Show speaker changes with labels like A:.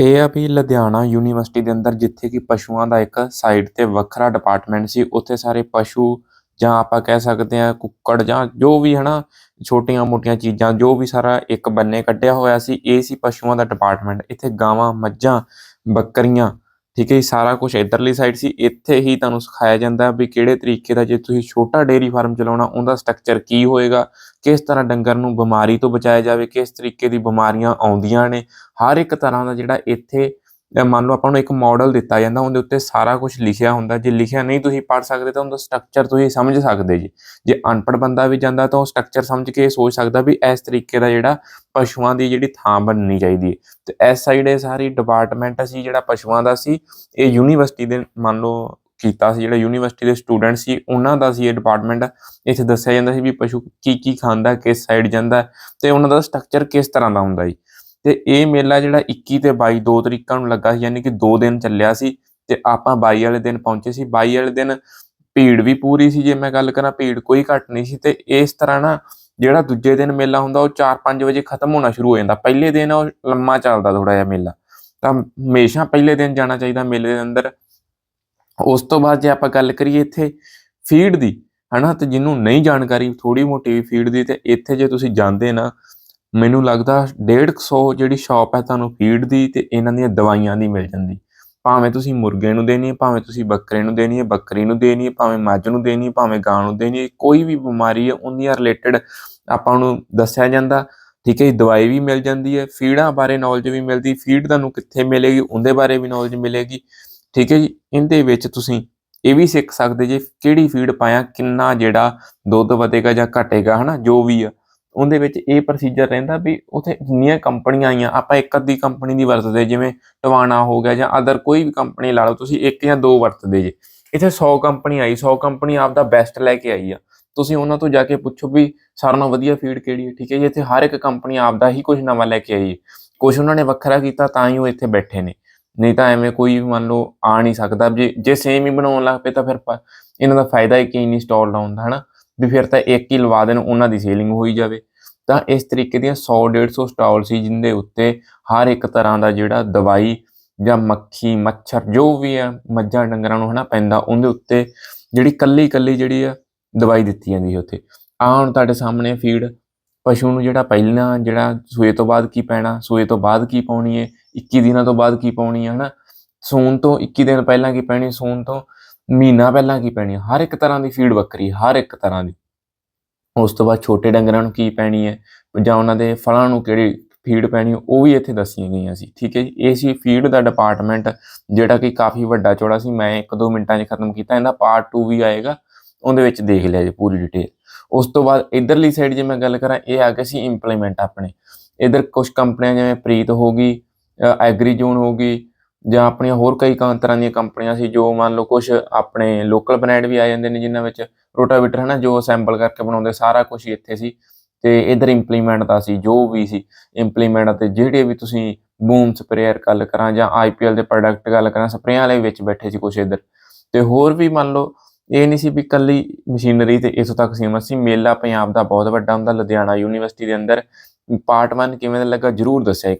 A: ਇਹ ਆ ਵੀ ਲੁਧਿਆਣਾ ਯੂਨੀਵਰਸਿਟੀ ਦੇ ਅੰਦਰ ਜਿੱਥੇ ਕਿ ਪਸ਼ੂਆਂ ਦਾ ਇੱਕ ਸਾਈਡ ਤੇ ਵੱਖਰਾ ਡਿਪਾਰਟਮੈਂਟ ਸੀ, ਉੱਥੇ ਸਾਰੇ ਪਸ਼ੂ ਜਾਂ ਆਪਾਂ ਕਹਿ ਸਕਦੇ ਆ ਕੁੱਕੜ ਜਾਂ ਜੋ ਵੀ ਹਨਾ, ਛੋਟੀਆਂ ਮੋਟੀਆਂ ਚੀਜ਼ਾਂ, ਜੋ ਵੀ ਸਾਰਾ ਇੱਕ ਬੰਨੇ ਕੱਢਿਆ ਹੋਇਆ ਸੀ, ਇਹ ਸੀ ਪਸ਼ੂਆਂ ਦਾ ਡਿਪਾਰਟਮੈਂਟ ਇੱਥੇ ਗਾਵਾਂ, ਮੱਝਾਂ, ਬੱਕਰੀਆਂ ਠੀਕ ਹੈ ਜੀ, ਸਾਰਾ ਕੁਝ ਇਧਰਲੀ ਸਾਈਡ ਸੀ, ਇੱਥੇ ਹੀ ਤੁਹਾਨੂੰ ਸਿਖਾਇਆ ਜਾਂਦਾ ਵੀ ਕਿਹੜੇ ਤਰੀਕੇ ਦਾ ਜੇ ਤੁਸੀਂ ਛੋਟਾ ਡੇਅਰੀ ਫਾਰਮ ਚਲਾਉਣਾ, ਉਹਦਾ ਸਟਰਕਚਰ ਕੀ ਹੋਏਗਾ, ਕਿਸ ਤਰ੍ਹਾਂ ਡੰਗਰ ਨੂੰ ਬਿਮਾਰੀ ਤੋਂ ਬਚਾਇਆ ਜਾਵੇ, ਕਿਸ ਤਰੀਕੇ ਦੀ ਬਿਮਾਰੀਆਂ ਆਉਂਦੀਆਂ ਨੇ, ਹਰ ਇੱਕ ਤਰ੍ਹਾਂ ਦਾ ਜਿਹੜਾ ਇੱਥੇ ਮੰਨ ਲਓ ਆਪਾਂ ਨੂੰ ਇੱਕ ਮਾਡਲ ਦਿੱਤਾ ਜਾਂਦਾ, ਉਹਦੇ ਉੱਤੇ ਸਾਰਾ ਕੁਝ ਲਿਖਿਆ ਹੁੰਦਾ। ਜੇ ਲਿਖਿਆ ਨਹੀਂ ਤੁਸੀਂ ਪੜ੍ਹ ਸਕਦੇ ਤਾਂ ਉਹਦਾ ਸਟਰਕਚਰ ਤੁਸੀਂ ਸਮਝ ਸਕਦੇ ਜੀ। ਜੇ ਅਨਪੜ੍ਹ ਬੰਦਾ ਵੀ ਜਾਂਦਾ ਤਾਂ ਉਹ ਸਟਰਕਚਰ ਸਮਝ ਕੇ ਇਹ ਸੋਚ ਸਕਦਾ ਵੀ ਇਸ ਤਰੀਕੇ ਦਾ ਜਿਹੜਾ ਪਸ਼ੂਆਂ ਦੀ ਜਿਹੜੀ ਥਾਂ ਬਣਨੀ ਚਾਹੀਦੀ ਹੈ। ਤੇ ਇਸ ਸਾਈਡ ਇਹ ਸਾਰੀ ਡਿਪਾਰਟਮੈਂਟ ਸੀ ਜਿਹੜਾ ਪਸ਼ੂਆਂ ਦਾ ਸੀ, ਇਹ ਯੂਨੀਵਰਸਿਟੀ ਦੇ ਮੰਨ ਲਓ ਕੀਤਾ ਸੀ, ਜਿਹੜਾ ਯੂਨੀਵਰਸਿਟੀ ਦੇ ਸਟੂਡੈਂਟ ਸੀ, ਉਹਨਾਂ ਦਾ ਸੀ ਇਹ ਡਿਪਾਰਟਮੈਂਟ ਇੱਥੇ ਦੱਸਿਆ ਜਾਂਦਾ ਸੀ ਵੀ ਪਸ਼ੂ ਕੀ ਕੀ ਖਾਂਦਾ, ਕਿਸ ਸਾਈਡ ਜਾਂਦਾ, ਤੇ ਉਹਨਾਂ ਦਾ ਸਟਰਕਚਰ ਕਿਸ ਤਰ੍ਹਾਂ ਦਾ ਹੁੰਦਾ ਜੀ। ਤੇ ਇਹ ਮੇਲਾ ਜਿਹੜਾ 21 ਤੇ 22 ਦੋ ਤਰੀਕਾਂ ਨੂੰ ਲੱਗਾ ਸੀ, ਯਾਨੀ ਕਿ 2 ਦਿਨ ਚੱਲਿਆ ਸੀ ਤੇ ਆਪਾਂ 22 ਵਾਲੇ ਦਿਨ ਪਹੁੰਚੇ ਸੀ। 22 ਵਾਲੇ ਦਿਨ ਭੀੜ ਵੀ ਪੂਰੀ ਸੀ, ਜੇ ਮੈਂ ਗੱਲ ਕਰਾਂ ਭੀੜ ਕੋਈ ਘੱਟ ਨਹੀਂ ਸੀ ਤੇ ਇਸ ਤਰ੍ਹਾਂ ਨਾ ਜਿਹੜਾ ਦੂਜੇ ਦਿਨ ਮੇਲਾ ਹੁੰਦਾ, ਉਹ 4-5 ਵਜੇ ਖਤਮ ਹੋਣਾ ਸ਼ੁਰੂ ਹੋ ਜਾਂਦਾ। ਪਹਿਲੇ ਦਿਨ ਉਹ ਲੰਮਾ ਚੱਲਦਾ ਥੋੜਾ ਜਿਹਾ ਮੇਲਾ। ਤਾਂ ਹਮੇਸ਼ਾ ਪਹਿਲੇ ਦਿਨ ਜਾਣਾ ਚਾਹੀਦਾ ਮੇਲੇ ਦੇ ਅੰਦਰ। ਉਸ ਤੋਂ ਬਾਅਦ ਜੇ ਆਪਾਂ ਗੱਲ ਕਰੀਏ ਇੱਥੇ ਫੀਡ ਦੀ, ਹਨਾ, ਤੇ ਜਿਹਨੂੰ ਨਹੀਂ ਜਾਣਕਾਰੀ ਥੋੜੀ ਮੋਟੀ ਫੀਡ ਦੀ, ਤੇ ਇੱਥੇ ਜੇ ਤੁਸੀਂ ਜਾਂਦੇ ਨਾ ਮੈਨੂੰ ਲੱਗਦਾ 150 ਜਿਹੜੀ ਸ਼ਾਪ ਹੈ ਤੁਹਾਨੂੰ ਫੀਡ ਦੀ ਤੇ ਇਹਨਾਂ ਦੀਆਂ ਦਵਾਈਆਂ ਦੀ ਮਿਲ ਜਾਂਦੀ। ਭਾਵੇਂ ਤੁਸੀਂ ਮੁਰਗੇ ਨੂੰ ਦੇਣੀ ਹੈ, ਭਾਵੇਂ ਤੁਸੀਂ ਬੱਕਰੇ ਨੂੰ ਦੇਣੀ ਹੈ, ਬੱਕਰੀ ਨੂੰ ਦੇਣੀ ਹੈ, ਭਾਵੇਂ ਮੱਝ ਨੂੰ ਦੇਣੀ ਹੈ, ਭਾਵੇਂ ਗਾਂ ਨੂੰ ਦੇਣੀ ਹੈ, ਕੋਈ ਵੀ ਬਿਮਾਰੀ ਹੈ, ਉਹਦੀਆਂ ਰਿਲੇਟਡ ਆਪਾਂ ਨੂੰ ਦੱਸਿਆ ਜਾਂਦਾ। ਠੀਕ ਹੈ ਜੀ, ਦਵਾਈ ਵੀ ਮਿਲ ਜਾਂਦੀ ਹੈ ਫੀਡਾਂ ਬਾਰੇ ਨੌਲੇਜ ਵੀ ਮਿਲਦੀ ਫੀਡ ਤੁਹਾਨੂੰ ਕਿੱਥੇ ਮਿਲੇਗੀ, ਉਹਦੇ ਬਾਰੇ ਵੀ ਨੌਲੇਜ ਮਿਲੇਗੀ। ਠੀਕ ਹੈ ਜੀ, ਇਹਦੇ ਵਿੱਚ ਤੁਸੀਂ ਇਹ ਵੀ ਸਿੱਖ ਸਕਦੇ ਜੇ ਕਿਹੜੀ ਫੀਡ ਪਾਇਆ, ਕਿੰਨਾ ਜਿਹੜਾ ਦੁੱਧ ਵਧੇਗਾ ਜਾਂ ਘਟੇਗਾ, ਹਨਾ, ਜੋ ਵੀ ਆ। ਉਹਦੇ ਵਿੱਚ ਇਹ ਪ੍ਰੋਸੀਜਰ ਰਹਿੰਦਾ ਵੀ ਉਥੇ ਜਿੰਨੀਆਂ ਕੰਪਨੀਆਂ ਆਈਆਂ, ਆਪਾਂ ਇੱਕ ਅੱਧੀ ਕੰਪਨੀ ਦੀ ਵਰਤਦੇ, ਜਿਵੇਂ ਟਵਾਣਾ ਹੋ ਗਿਆ ਜਾਂ ਅਦਰ ਕੋਈ ਵੀ ਕੰਪਨੀ ਲਾ ਲਓ, ਤੁਸੀਂ ਇੱਕ ਜਾਂ ਦੋ ਵਰਤਦੇ ਜੇ। ਇੱਥੇ 100 ਕੰਪਨੀ ਆਈ 100 ਕੰਪਨੀ ਆਪ ਦਾ ਬੈਸਟ ਲੈ ਕੇ ਆਈ ਆ। ਤੁਸੀਂ ਉਹਨਾਂ ਤੋਂ ਜਾ ਕੇ ਪੁੱਛੋ ਵੀ ਸਾਰਿਆਂ ਨਾਲੋਂ ਵਧੀਆ ਫੀਡ ਕਿਹੜੀ ਹੈ, ਠੀਕ ਹੈ ਜੀ? ਇੱਥੇ ਹਰ ਇੱਕ ਕੰਪਨੀ ਆਪ ਦਾ ਹੀ ਕੁਝ ਨਵਾਂ ਲੈ ਕੇ ਆਈ ਹੈ। ਕੁਝ ਉਹਨਾਂ ਨੇ ਵੱਖਰਾ ਕੀਤਾ, ਤਾਂ ਹੀ ਉਹ ਇੱਥੇ ਬੈਠੇ ਨੇ। ਨਹੀਂ ਤਾਂ ਐਵੇਂ ਕੋਈ ਮੰਨ ਲਓ ਆ ਨਹੀਂ ਸਕਦਾ, ਜੇ ਜੇ ਸੇਮ ਹੀ ਬਣਾਉਣ ਲੱਗ ਪਏ ਤਾਂ ਫਿਰ ਇਹਨਾਂ ਦਾ ਫਾਇਦਾ ਹੀ ਕੀ ਨਹੀਂ ਸਟਾਲ ਲਾਉਣ ਦਾ ਹਨਾ? ਵੀ ਫਿਰ ਤਾਂ ਇੱਕ ਹੀ ਲਵਾ ਦੇਣ, ਉਹਨਾਂ ਦੀ ਸੇਲਿੰਗ ਹੋਈ ਜਾਵੇ। ਤਾਂ ਇਸ ਤਰੀਕੇ ਦੀਆਂ 100 150 ਸਟਾਲ ਸੀ, ਜਿੰਦੇ ਉੱਤੇ ਹਰ ਇੱਕ ਤਰ੍ਹਾਂ ਦਾ ਜਿਹੜਾ ਦਵਾਈ ਜਾਂ ਮੱਖੀ, ਮੱਛਰ, ਜੋ ਵੀ ਆ, ਮੱਝਾਂ, ਡੰਗਰਾਂ ਨੂੰ ਹਨਾ ਪੈਂਦਾ, ਉਹਦੇ ਉੱਤੇ ਜਿਹੜੀ ਕੱਲੀ ਕੱਲੀ ਜਿਹੜੀ ਆ, ਦਵਾਈ ਦਿੱਤੀ ਜਾਂਦੀ ਹੈ ਉੱਥੇ। ਆ ਹੁਣ ਤੁਹਾਡੇ ਸਾਹਮਣੇ ਫੀਡ ਪਸ਼ੂ ਨੂੰ ਜਿਹੜਾ ਪਹਿਲਾਂ ਜਿਹੜਾ ਸੂਏ ਤੋਂ ਬਾਅਦ ਕੀ ਪੈਣਾ, ਸੂਏ ਤੋਂ ਬਾਅਦ ਕੀ ਪਾਉਣੀ ਹੈ 21 ਦਿਨਾਂ ਤੋਂ ਬਾਅਦ ਕੀ ਪਾਉਣੀ ਹੈ ਹਨਾ? ਸੂਣ ਤੋਂ 21 ਦਿਨ ਪਹਿਲਾਂ ਕੀ ਪੈਣੀ, ਸੂਣ ਤੋਂ ਮਹੀਨਾ ਪਹਿਲਾਂ ਕੀ ਪੈਣੀ ਹੈ ਹਰ ਇੱਕ ਤਰ੍ਹਾਂ ਦੀ ਫੀਡ ਵੱਖਰੀ ਹਰ ਇੱਕ ਤਰ੍ਹਾਂ ਦੀ। ਉਸ ਤੋਂ ਬਾਅਦ ਛੋਟੇ ਡੰਗਰਾਂ ਨੂੰ ਕੀ ਪੈਣੀ ਹੈ? ਜਾਂ ਉਹਨਾਂ ਦੇ ਫਲਾਂ ਨੂੰ ਕਿਹੜੀ ਫੀਡ ਪੈਣੀ ਉਹ ਵੀ ਇੱਥੇ ਦੱਸੀਆਂ ਗਈਆਂ ਸੀ, ਠੀਕ ਹੈ ਜੀ? ਇਹ ਸੀ ਫੀਡ ਦਾ ਡਿਪਾਰਟਮੈਂਟ ਜਿਹੜਾ ਕਿ ਕਾਫੀ ਵੱਡਾ ਚੌੜਾ ਸੀ। ਮੈਂ ਇੱਕ ਦੋ ਮਿੰਟਾਂ 'ਚ ਖਤਮ ਕੀਤਾ, ਇਹਦਾ ਪਾਰਟ 2 ਵੀ ਆਏਗਾ, ਉਹਦੇ ਵਿੱਚ ਦੇਖ ਲਿਆ ਜੀ ਪੂਰੀ ਡਿਟੇਲ ਉਸ ਤੋਂ ਬਾਅਦ ਇਧਰਲੀ ਸਾਈਡ ਜੇ ਮੈਂ ਗੱਲ ਕਰਾਂ, ਇਹ ਆ ਗਿਆ ਸੀ ਇੰਪਲੀਮੈਂਟ ਆਪਣੇ। ਇਧਰ ਕੁਝ ਕੰਪਨੀਆਂ ਜਿਵੇਂ ਪ੍ਰੀਤ ਹੋ ਗਈ ਐਗਰੀ ਜ਼ੋਨ ਹੋ ਗਈ ਜਾਂ ਆਪਣੀਆਂ ਹੋਰ ਕਈ ਕਾਂ ਤਰ੍ਹਾਂ ਦੀਆਂ ਕੰਪਨੀਆਂ ਸੀ ਜੋ ਮੰਨ ਲਓ ਕੁਝ ਆਪਣੇ ਲੋਕਲ ਬ੍ਰਾਂਡ ਵੀ ਆ ਜਾਂਦੇ ਨੇ ਜਿਨ੍ਹਾਂ ਵਿੱਚ ਰੋਟਾਵੀਟਰ ਹਨਾ, ਜੋ ਅਸੈਂਬਲ ਕਰਕੇ ਬਣਾਉਂਦੇ, ਸਾਰਾ ਕੁਝ ਇੱਥੇ ਸੀ। ਤੇ ਇਧਰ ਇੰਪਲੀਮੈਂਟ ਦਾ ਸੀ, ਜੋ ਵੀ ਸੀ ਇੰਪਲੀਮੈਂਟ ਅਤੇ ਜਿਹੜੇ ਵੀ ਤੁਸੀਂ ਬੂਮ ਸਪਰੇਅਰ ਗੱਲ ਕਰਾਂ ਜਾਂ ਆਈਪੀਐਲ ਦੇ ਪ੍ਰੋਡਕਟ ਗੱਲ ਕਰਾਂ ਸਪਰੇਆਂ ਵਾਲੇ ਵਿੱਚ ਬੈਠੇ ਸੀ ਕੁਝ ਇਧਰ। ਤੇ ਹੋਰ ਵੀ ਮੰਨ ਲਓ, ਇਹ ਨਹੀਂ ਸੀ ਵੀ ਕੱਲੀ ਮਸ਼ੀਨਰੀ ਤੇ ਇਥੋਂ ਤੱਕ ਸੀਮਤ ਸੀ ਮੇਲਾ ਪੰਜਾਬ ਦਾ ਬਹੁਤ ਵੱਡਾ ਹੁੰਦਾ, ਲੁਧਿਆਣਾ ਯੂਨੀਵਰਸਿਟੀ ਦੇ ਅੰਦਰ। ਪਾਰਟ 1 ਕਿਵੇਂ ਦਾ ਲੱਗਾ, ਜਰੂਰ ਦੱਸਿਆ